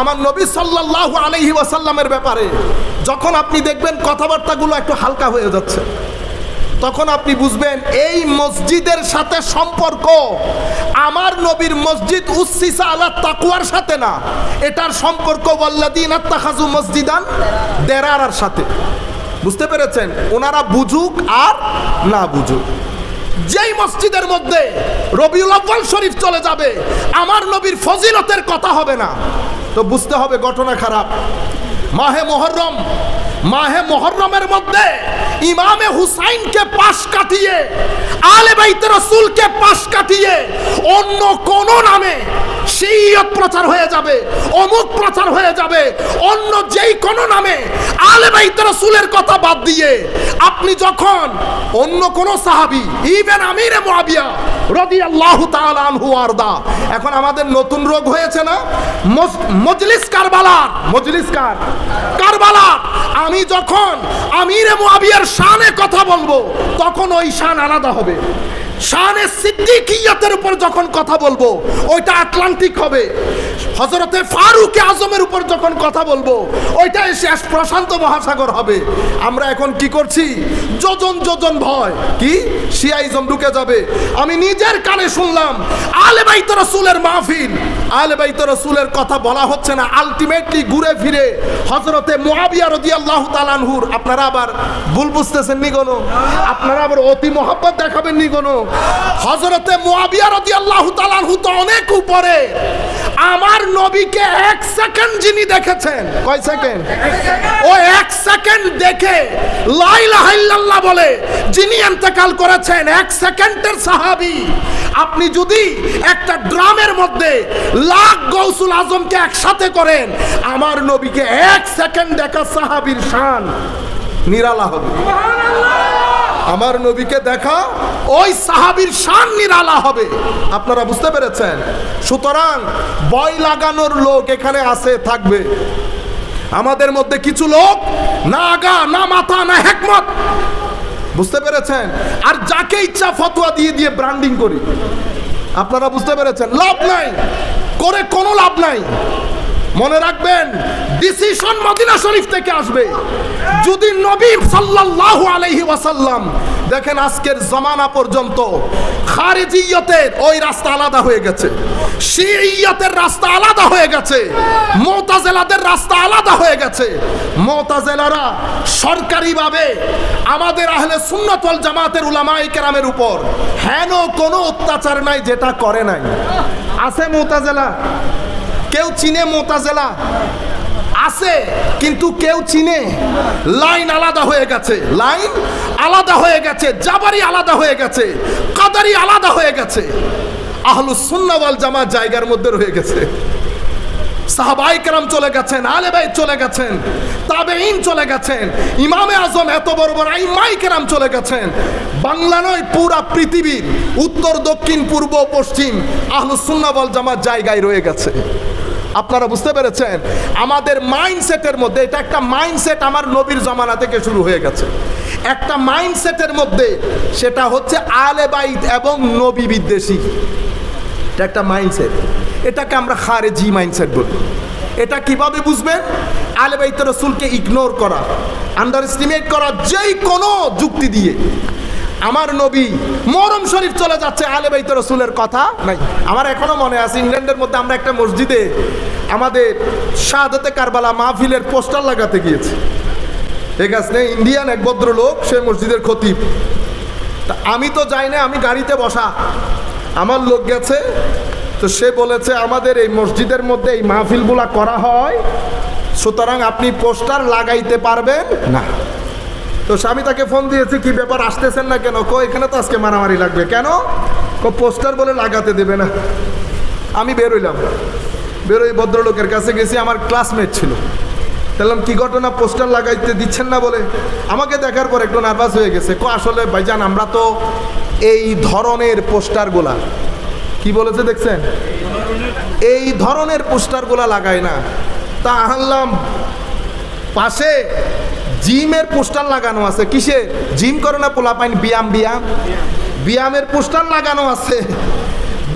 আমার নবী সাল্লাল্লাহু আলাইহি ওয়াসাল্লামের ব্যাপারে, যখন আপনি দেখবেন কথাবার্তাগুলো একটু হালকা হয়ে যাচ্ছে, তখন আপনি বুঝবেন এই মসজিদের সাথে সম্পর্ক আমার নবীর মসজিদ উসিসা আলা তাকুয়ার সাথে না, এটার সম্পর্ক ওয়াল্লাদিন আত্তাখাজু মসজিদান দেরারার সাথে। বুঝতে পেরেছেন? ওনারা বুঝুক আর না বুঝুক। যেই মসজিদের মধ্যে রবিউল আব্বাল শরীফ চলে যাবে, আমার নবীর ফজিলতের কথা হবে না। তো বুঝতে হবে ঘটনা খারাপ। মাহে মোহরম মাহে মোহরমের মধ্যে ইমামে হুসাইনকে পাশ কাটিয়ে, আলে বাইতে রসুলকে পাশ কাটিয়ে অন্য কোন নামে সেইয়ত প্রচার হয়ে যাবে, অমুক প্রচার হয়ে যাবে, অন্য যেই কোনো নামে আলে বাইতে রসুলের কথা বাদ দিয়ে আপনি যখন অন্য কোন সাহাবি ইভেন আমিরে মুআবিয়া রাদিয়াল্লাহু তাআলা আনহু আরদা, এখন আমাদের নতুন রোগ হয়েছে না? মজ- মজলিস কারবালার, মজলিস কার? কারবালা আমি যখন আমিরে মুআবিয়ার শানে কথা বলব তখন ওই শান আলাদা হবে। শানে সিদ্দিকিয়তের উপর যখন কথা বলব, ওইটা আটলান্টিক হবে। হজরতে ফারুক আজমের উপর যখন কথা বলব, ওইটা এসে প্রশান্ত মহাসাগর হবে। আমরা এখন কি করছি? যোজন যোজন ভয়। কি? সিয়াইজম ঢুকে যাবে। আমি নিজের কানে শুনলাম, আলে বাইত রসুলের মাহফিল। আলে বাইত রসুলের কথা বলা হচ্ছে না আলটিমেটলি ঘুরে ফিরে। হজরতে মুআবিয়া রাদিয়াল্লাহু তাআলাহুর আপনারা আবার ভুল বুঝতেছেন নি কোনো? আপনারা আবার অতি মহব্বত দেখাবেন নি হজরতে অনেক উপরে। আমার নবীকে এক সেকেন্ড যিনি দেখেছেন, কয় সেকেন্ড? ও এক সেকেন্ড দেখে লা ইলাহা বলে, যিনি ইন্তেকাল করেছেন, এক সেকেন্ডের সাহাবি। আপনি যদি একটা ড্রামের মধ্যে লাখ গৌসুল আজমকে একসাথে করেন, আমার নবীকে এক সেকেন্ড দেখা সাহাবীর শান, নিরালা হবে। আমার নবীকে দেখা, ওই সাহাবীর শান নিরালা হবে। আপনারা বুঝতে পেরেছেন? সুতরাং বয় লাগানোর লোক এখানে আছে, থাকবে। আমাদের মধ্যে কিছু লোক, না আগা, না মাথা, না হেকমত। বুঝতে পেরেছেন? আর যাকে ইচ্ছা ফতোয়া দিয়ে দিয়ে ব্র্যান্ডিং করি। আপনারা বুঝতে পেরেছেন? লাভ নাই। করে কোনো লাভ নাই। মনে রাখবেন ডিসিশন মদিনা শরীফ থেকে আসবে। যদি নবী সাল্লাল্লাহু আলাইহি ওয়াসাল্লাম দেখেন আজকের জমানা পর্যন্ত খারেজিয়তের ওই রাস্তা আলাদা হয়ে গেছে শিইয়তের রাস্তা আলাদা হয়ে গেছে মোতাজেলাদের রাস্তা আলাদা হয়ে গেছে। মোতাজেলারা সরকারিভাবে আমাদের আহলে সুন্নত ওয়াল জামাতের উলামায়ে কেরামের উপর হেন কোনো অত্যাচার নাই, যেটা করে নাই। আছে মোতাজেলা কেউ চিনে মোতাজেলা? আছে, কিন্তু কেউ চিনে। লাইন আলাদা হয়ে গেছে। লাইন আলাদা হয়ে গেছে, জাবারি আলাদা হয়ে গেছে, কাদারি আলাদা হয়ে গেছে। আহলু সুন্নাওয়াল জামা জায়গার মধ্যে রয়ে গেছে। সাহাবাই কেরাম চলে গেছেন আলে ভাই চলে গেছেন তাবেইন চলে গেছেন, ইমামে আজম এত বড় বড় আইমাই কেরাম চলে গেছেন। বাংলা নয়, পুরা পৃথিবীর উত্তর, দক্ষিণ, পূর্ব, পশ্চিম আহলুসুন্নাবল জামার জায়গায় রয়ে গেছে। আপনারা বুঝতে পেরেছেন? আমাদের মাইন্ডসেটের মধ্যে, এটা একটা মাইন্ডসেট আমার নবীর জমানা থেকে শুরু হয়ে গেছে। একটা মাইন্ডসেটের মধ্যে সেটা হচ্ছে আলে বাইত এবং নবী বিদ্বেষী। এটা একটা মাইন্ডসেট এটাকে আমরা খারেজি মাইন্ডসেট বলি। এটা কীভাবে বুঝবেন? আলে বাইত রসুলকে ইগনোর করা আন্ডার এস্টিমেট করা, যেই কোনো যুক্তি দিয়ে। আমার নবী মরম শরীফ চলে যাচ্ছে আলে বাইত রসুলের কথা? নাই। আমার এখনও মনে আছে, ইংল্যান্ডের মধ্যে আমরা একটা মসজিদে আমাদের শাহাদতে কারবালা মাহফিলের পোস্টার লাগাতে গিয়েছি। ঠিক আছে ইন্ডিয়ান এক ভদ্রলোক, সে মসজিদের খতিব। তা আমি তো যাই না, আমি গাড়িতে বসা। আমার লোক গেছে, তো সে বলেছে, আমাদের এই মসজিদের মধ্যে এই মাহফিলগুলা করা হয়, সুতরাং আপনি পোস্টার লাগাইতে পারবেন? না। তো স্বামী তাকে ফোন দিয়েছে, কি ব্যাপার, আসতেছেন না কেন? কো এখানে তো আজকে মারামারি লাগবে। কেন? কো পোস্টার বলে লাগাতে দেবে না। আমি বেরোইলাম বেরোই ভদ্রলোকের কাছে গেছি, আমার ক্লাসমেট ছিল। বললাম, কি ঘটনা? পোস্টার লাগাইতে দিচ্ছেন না বলে? আমাকে দেখার পর একটু নার্ভাস হয়ে গেছে। কো আসলে ভাইজান, আমরা তো এই ধরনের পোস্টারগুলা কি বলেছে দেখছেন? এই ধরনের পোস্টারগুলা লাগাই না। তা আনলাম। পাশে জিমের পোস্টার লাগানো আছে। কিসে? জিম করে না পোলা পাইন ব্যায়াম ব্যায়াম ব্যায়ামের পোস্টার লাগানো আছে।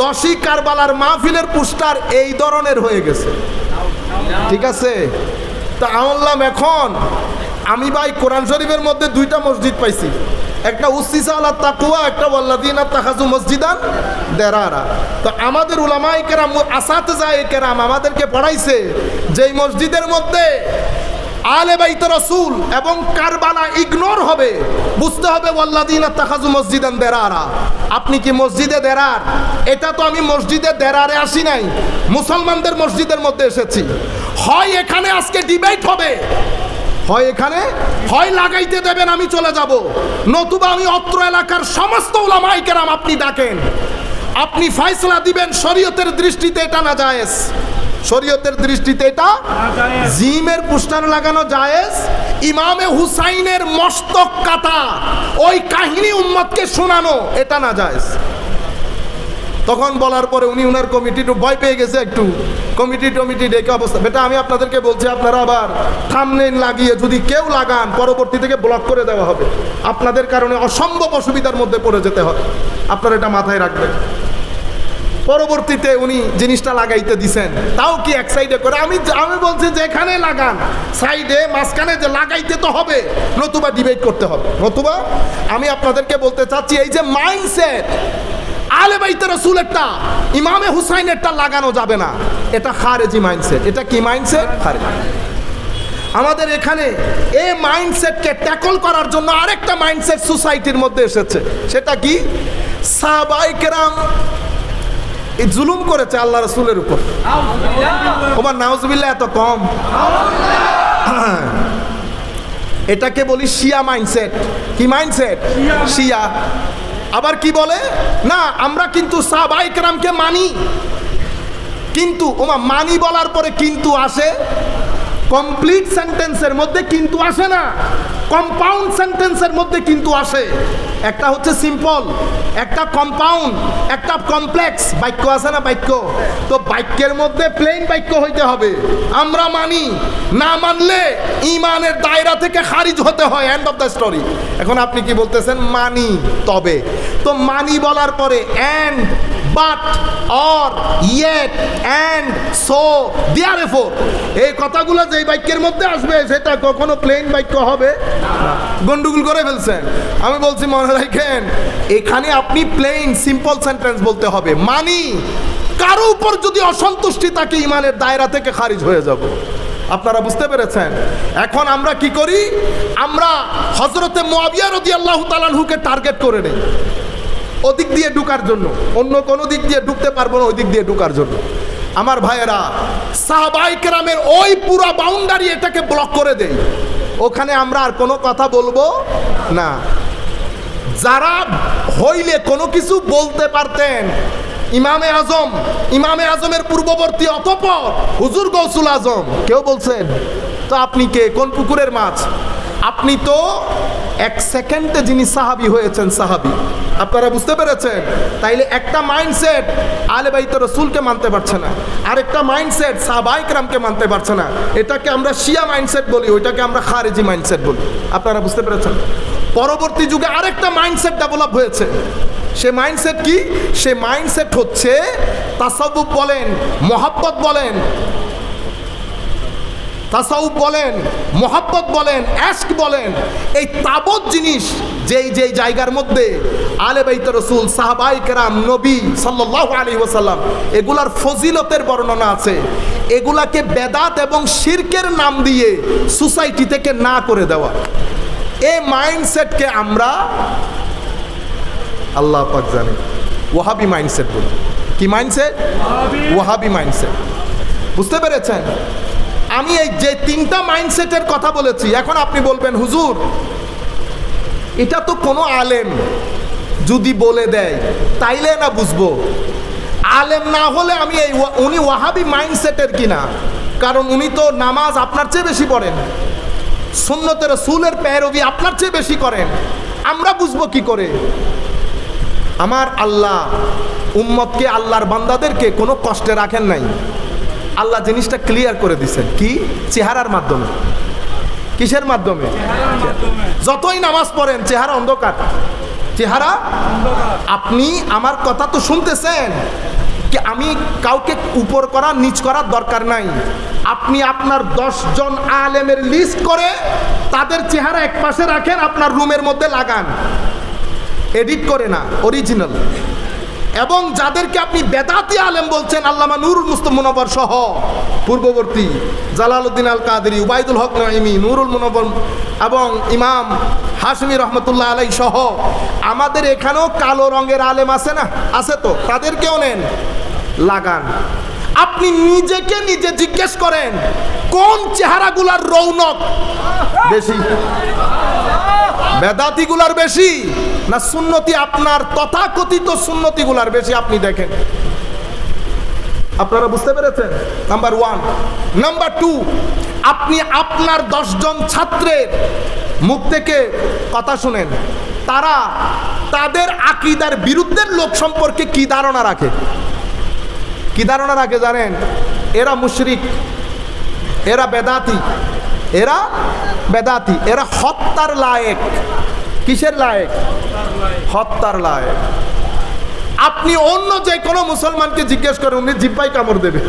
দশই কারবালার মাহফিলের পোস্টার এই ধরনের হয়ে গেছে। ঠিক আছে? তা আমলাম এখন। আমি ভাই কোরআন শরীফের মধ্যে দুইটা মসজিদ পাইছি। একটা উসিসা আলা তাকুয়া, একটা ওয়াল্লাদিন তাহাজু মসজিদান দেরারা। তো আমাদের উলামাই কেরাম, আসাত যায় কেরাম আমাদেরকে পড়াইছে যেই মসজিদের মধ্যে আলে বাইত রসুল এবং কারবালা ইগনোর হবে। বুঝতে হবে ওয়াল্লাদিন তাহাজু মসজিদান দেরারা। আপনি কি মসজিদে দেরার? এটা তো আমি মসজিদে দেরারে আসি নাই। মুসলমানদের মসজিদের মধ্যে এসেছি। হয় এখানে আজকে ডিবেট হবে। হয় এখানে? হয় লাগাইতে দেবেন, আমি চলে যাব। নতুবা আমি অত্র এলাকার সমস্ত ওলামাই কেরাম আপনি ডাকেন। আপনি ফয়সলা দিবেন, শরীয়তের দৃষ্টিতে এটা না জায়েজ। শরীয়তের দৃষ্টিতে এটা জিমের পুষ্টার লাগানো জায়েজ। ইমামে হুসাইনের মস্তক কাটা, ওই কাহিনী উম্মতকে শোনানো, এটা না জায়েজ। তখন বলার পরে উনি উনার কমিটি একটু ভয় পেয়ে গেছে একটু। কমিটি টমিটি ডেকে অবস্থা। বেটা, আমি আপনাদেরকে বলছি, আপনারা আবার থামনেন লাগিয়ে যদি কেউ লাগান, পরবর্তী থেকে ব্লক করে দেওয়া হবে। আপনাদের কারণে অসম্ভব অসুবিধার মধ্যে পড়ে যেতে হবে আপনারা এটা মাথায় রাখবেন। পরবর্তীতে উনি জিনিসটা লাগাইতে দিছেন। তাও কি এক সাইডে করে? আমি আমি বলছি যেখানে লাগান সাইডে মাঝখানে যে লাগাইতে তো হবে, নতুবা ডিবেট করতে হবে। নতুবা আমি আপনাদেরকে বলতে চাচ্ছি, এই যে মাইন্ডসেট আলে বাইতে রসুল একটা ইমামে হুসাইন একটা লাগানো যাবে না। এটা খারেজি মাইন্ডসেট। এটা কি মাইন্ডসেট? খারেজি। আমাদের এখানে এই মাইন্ডসেটকে ট্যাকল করার জন্য আরেকটা মাইন্ডসেট সোসাইটির মধ্যে এসেছে। সেটা কি? সাবাইকেরাম এই জুলুম করেছে আল্লাহ রসুলের উপর। তোমার নাউজবিল্লা এত কম। এটাকে বলি শিয়া মাইন্ডসেট। কি মাইন্ডসেট? শিয়া। আবার কি বলে? না, আমরা কিন্তু সাহবাইকরামকে মানি। কিন্তু, ওমা, মানি বলার পরে কিন্তু আসে কমপ্লিট সেন্টেন্সের মধ্যে কিন্তু আসে না। কম্পাউন্ড সেন্টেন্সের মধ্যে কিন্তু আসে। একটা হচ্ছে সিম্পল একটা কম্পাউন্ড একটা কমপ্লেক্স বাক্য আছে না বাক্য? তো বাক্যের মধ্যে প্লেন বাক্য হইতে হবে। আমরা মানি, না মানলে ইমানের দায়রা থেকে খারিজ হতে হয়। এন্ড অফ দ্য স্টোরি এখন আপনি কি বলতেছেন? মানি তবে। তো মানি বলার পরে and but, or, yet, and, so therefore এই কথাগুলো যেই বাক্যের মধ্যে আসবে, সেটা কখনো প্লেন বাক্য হবে গন্ডগোল করে ফেলছেন। আমি বলছি, মনে রাখেন, এখানে আপনি প্লেন সিম্পল সেন্টেন্স বলতে হবে। মানি, কারও উপর যদি অসন্তুষ্টি থাকে, ইমানের দায়রা থেকে খারিজ হয়ে যাব। আপনারা বুঝতে পেরেছেন? এখন আমরা কি করি? আমরা হজরতে মোয়াবিয়া রদি আল্লাহ তালানহুকে টার্গেট করে নেই। ওদিক দিয়ে ঢুকার জন্য। অন্য কোনো দিক দিয়ে ঢুকতে পারব না ওই দিক দিয়ে ঢুকার জন্য। আমার ভাইয়েরা, সাহাবাই কেরামের ওই পুরো বাউন্ডারি এটাকে ব্লক করে দেই। ওখানে আমরা আর কোনো কথা বলব না। যারা হইলে কোনো কিছু বলতে পারতেন, ইমামে আজম, ইমামে আজমের পূর্ববর্তী অতপর হুজুর গৌসুল আজম, কেউ বলছেন, তো আপনি কে? কোন পুকুরের মাছ? আপনি তো এক সেকেন্ডে যিনি সাহাবি হয়েছেন, সাহাবি। আপনারা বুঝতে পেরেছেন? তাইলে একটা মাইন্ডসেট আলে বাইত রসুলকে মানতে পারছে না। আরেকটা মাইন্ডসেট সাহবাইকরামকে মানতে পারছে না। এটাকে আমরা শিয়া মাইন্ডসেট বলি, ওইটাকে আমরা খারেজি মাইন্ডসেট বলি। আপনারা বুঝতে পেরেছেন? পরবর্তী যুগে আরেকটা মাইন্ডসেট ডেভেলপ হয়েছে। সে মাইন্ডসেট কি? সে মাইন্ডসেট হচ্ছে তাসাবুব বলেন, মহাব্বত বলেন তাসাউফ বলেন, মোহাব্বত বলেন অ্যাস্ক বলেন, এই তাবৎ জিনিস যেই যেই জায়গার মধ্যে আলে বাইত রসুল, সাহাবাই কেরাম, নবী সাল্লাহ আলী ওসাল্লাম এগুলার ফজিলতের বর্ণনা আছে। এগুলাকে বেদাত এবং শির্কের নাম দিয়ে সোসাইটি থেকে না করে দেওয়া। এই মাইন্ডসেটকে আমরা আল্লাহ পাক জানে। ওয়াহাবি মাইন্ডসেট বলি কি মাইন্ডসেট? ওয়াহাবি মাইন্ডসেট। বুঝতে পেরেছেন? আমি এই যে তিনটা মাইন্ডসেটের কথা বলেছি, এখন আপনি বলবেন, হুজুর, এটা তো কোনো আলেম যদি বলে দেয়, তাইলে না বুঝব। আলেম না হলে আমি এই উনি ওয়াহাবি মাইন্ডসেটের কিনা? কারণ উনি তো নামাজ আপনার চেয়ে বেশি পড়েন সুন্নতের সুলের পেরবি আপনার চেয়ে বেশি করেন। আমরা বুঝব কি করে? আমার আল্লাহ উম্মতকে আল্লাহর বান্দাদেরকে কোনো কষ্টে রাখেন নাই। আল্লাহ জিনিসটা ক্লিয়ার করে দিছেন। কি? চেহারার মাধ্যমে। কিসের মাধ্যমে? যতই নামাজ পড়েন, চেহারা অন্ধকার। চেহারা আপনি আমার কথা তো শুনতেছেন কি আমি কাউকে উপর করা, নিচ করার দরকার নাই। আপনি আপনার জন আলেমের লিস্ট করে তাদের চেহারা এক পাশে রাখেন, আপনার রুমের মধ্যে লাগান। এডিট করে না অরিজিনাল এবং যাদেরকে আপনি বেদাতি আলেম বলছেন, আল্লামা নুরুল মুস্তফ মুনব্বর সহ। পূর্ববর্তী জালালউদ্দিন আল কাদেরি উবাইদুল হক নঈমি, নুরুল মুনব্বর এবং ইমাম হাসমি রহমতুল্লাহ আলাই সহ। আমাদের এখানেও কালো রঙের আলেম আছে না? আছে তো? তাদেরকেও নেন। লাগান। আপনি নিজেকে নিজে জিজ্ঞেস করেন, কোন চেহারাগুলার রৌনক বেশি? বেদাতিগুলার বেশি? না সুন্নতি আপনার তথাকথিত সুন্নতিগুলার বেশি আপনি দেখেন। আপনারা বুঝতে পেরেছেন? নাম্বার ওয়ান নাম্বার টু আপনি আপনার দশজন ছাত্রের মুখ থেকে কথা শুনেন। তারা তাদের আকিদার বিরুদ্ধের লোক সম্পর্কে কি ধারণা রাখে? কি ধারণা রাখে জানেন? এরা মুশরিক, এরা বেদাতি এরা বেদাতি, এরা হত্যার লায়েক। কিসের লায়েক? হত্যার লায়েক। আপনি অন্য যে কোনো মুসলমানকে জিজ্ঞেস করেন উনি জিব্বাই কামড় দেবে।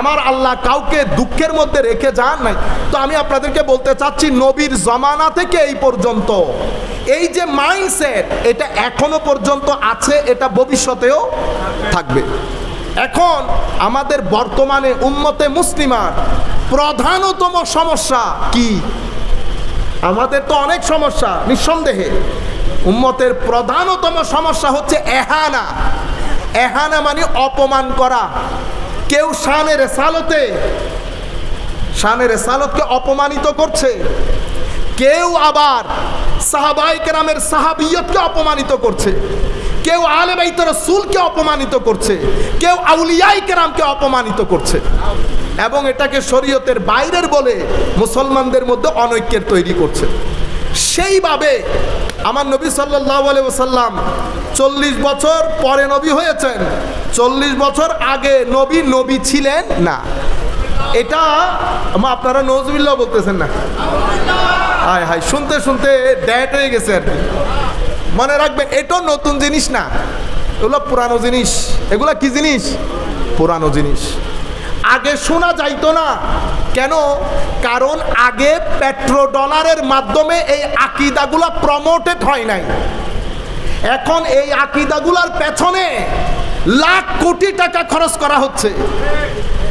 আমার আল্লাহ কাউকে দুঃখের মধ্যে রেখে যান নাই। তো আমি আপনাদেরকে বলতে চাচ্ছি, নবীর জমানা থেকে এই পর্যন্ত, এই যে মাইন্ডসেট এটা এখনও পর্যন্ত আছে, এটা ভবিষ্যতেও থাকবে। এখন আমাদের বর্তমানে উম্মতে মুসলিমার প্রধানতম সমস্যা কি? আমাদের তো অনেক সমস্যা, নিঃসন্দেহে। উম্মতের প্রধানতম সমস্যা হচ্ছে এহানা। এহানা মানে অপমান করা। কেউ শানের সালতে শানের সালতকে অপমানিত করছে। কেউ আবার সাহাবাই কেরামের সাহাবিয়তকে অপমানিত করছে। কেউ আলে বাইত রসুলকে অপমানিত করছে। কেউ আউলিয়াই কেরামকে অপমানিত করছে। এবং এটাকে শরীয়তের বাইরের বলে মুসলমানদের মধ্যে অনৈক্যের তৈরি করছে। সেইভাবে আমার নবী সাল্লাহ সাল্লাম চল্লিশ বছর পরে নবী হয়েছেন, চল্লিশ বছর আগে নবী নবী ছিলেন না। এটা আপনারা নজবিল্লা বলতেছেন না? হায় হায়, শুনতে শুনতে ড্যাট হয়ে গেছে আর কি। মনে রাখবেন, এটাও নতুন জিনিস না। এগুলো পুরানো জিনিস। এগুলো কি জিনিস? পুরানো জিনিস। আগে শোনা যাইতো না। কেন? কারণ আগে পেট্রো ডলারের মাধ্যমে এই আকিদাগুলো প্রমোটেড হয় নাই। এখন এই আকিদাগুলার পেছনে লাখ কোটি টাকা খরচ করা হচ্ছে।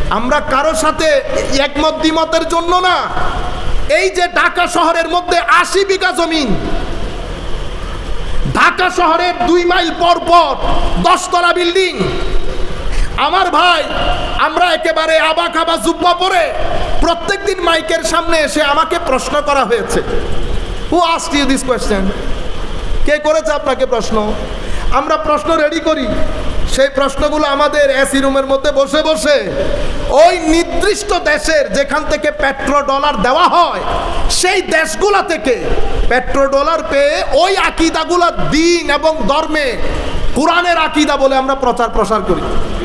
আমরা কারও সাথে একমত দ্বিমতের জন্য না। এই যে ঢাকা শহরের মধ্যে আশি বিঘা জমিন ঢাকা শহরের দুই মাইল পর পর দশতলা বিল্ডিং আমার ভাই, আমরা একেবারে আবা খাবা জুব্বা পরে প্রত্যেকদিন মাইকের সামনে এসে আমাকে প্রশ্ন করা হয়েছে। Who ask you this question কে করেছে আপনাকে প্রশ্ন? আমরা প্রশ্ন রেডি করি। সেই প্রশ্নগুলো আমাদের এসি রুমের মধ্যে বসে বসে ওই নির্দিষ্ট দেশের যেখান থেকে পেট্রো ডলার দেওয়া হয়, সেই দেশগুলা থেকে পেট্রো ডলার পেয়ে ওই আকিদাগুলা দিন এবং ধর্মে, কোরআনের আকিদা বলে আমরা প্রচার প্রসার করি।